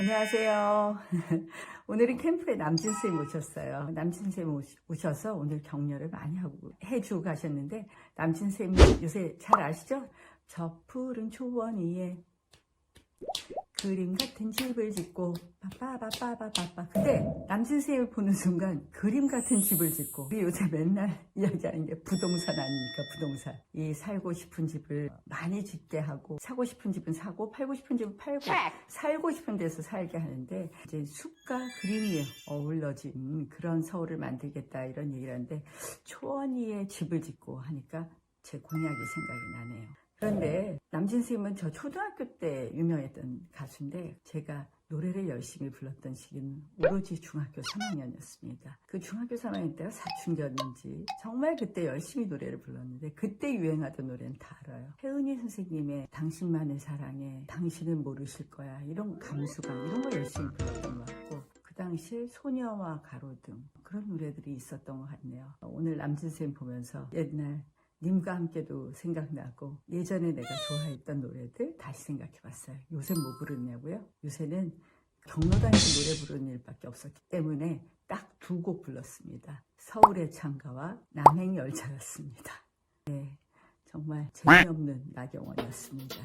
안녕하세요. 오늘은 캠프에 남진 쌤 오셨어요. 남진 쌤 오시- 오셔서 오늘 격려를 많이 하고 해주고 가셨는데 남진 쌤 요새 잘 아시죠? 저 푸른 초원 위에 그림 같은 집을 짓고 빠빠빠빠빠빠. 근데 남진 쌤을 보는 순간 그림 같은 집을 짓고. 우리 요새 맨날 이야기하는 게 부동산 아닙니까 부동산? 이 살고 싶은 집을 많이 짓게 하고 사고 싶은 집은 사고 팔고 싶은 집은 팔고 살고 싶은 데서 살게 하는데 이제 숲과 그림이 어울러진 그런 서울을 만들겠다 이런 얘기를 하는데 초원 위에 집을 짓고 하니까 제 공약이 생각이 나네요. 그런데 남진 쌤은 저 초등학교 때 유명했던 가수인데 제가 노래를 열심히 불렀던 시기는 오로지 중학교 3학년이었습니다. 그 중학교 3학년 때가 사춘기였는지 정말 그때 열심히 노래를 불렀는데 그때 유행하던 노래는 다 알아요. 혜은이 선생님의 당신만을 사랑해, 당신은 모르실 거야 이런 감수감 이런 거 열심히 불렀던 것 같고 그 당시에 소녀와 가로등 그런 노래들이 있었던 것 같네요. 오늘 남진쌤 보면서 옛날 님과 함께도 생각나고 예전에 내가 좋아했던 노래들 다시 생각해봤어요. 요새 뭐 부르냐고요? 요새는 경로당에서 노래 부르는 일밖에 없었기 때문에 딱 두 곡 불렀습니다. 서울의 창가와 남행열차였습니다. 네, 정말 재미없는 나경원이었습니다.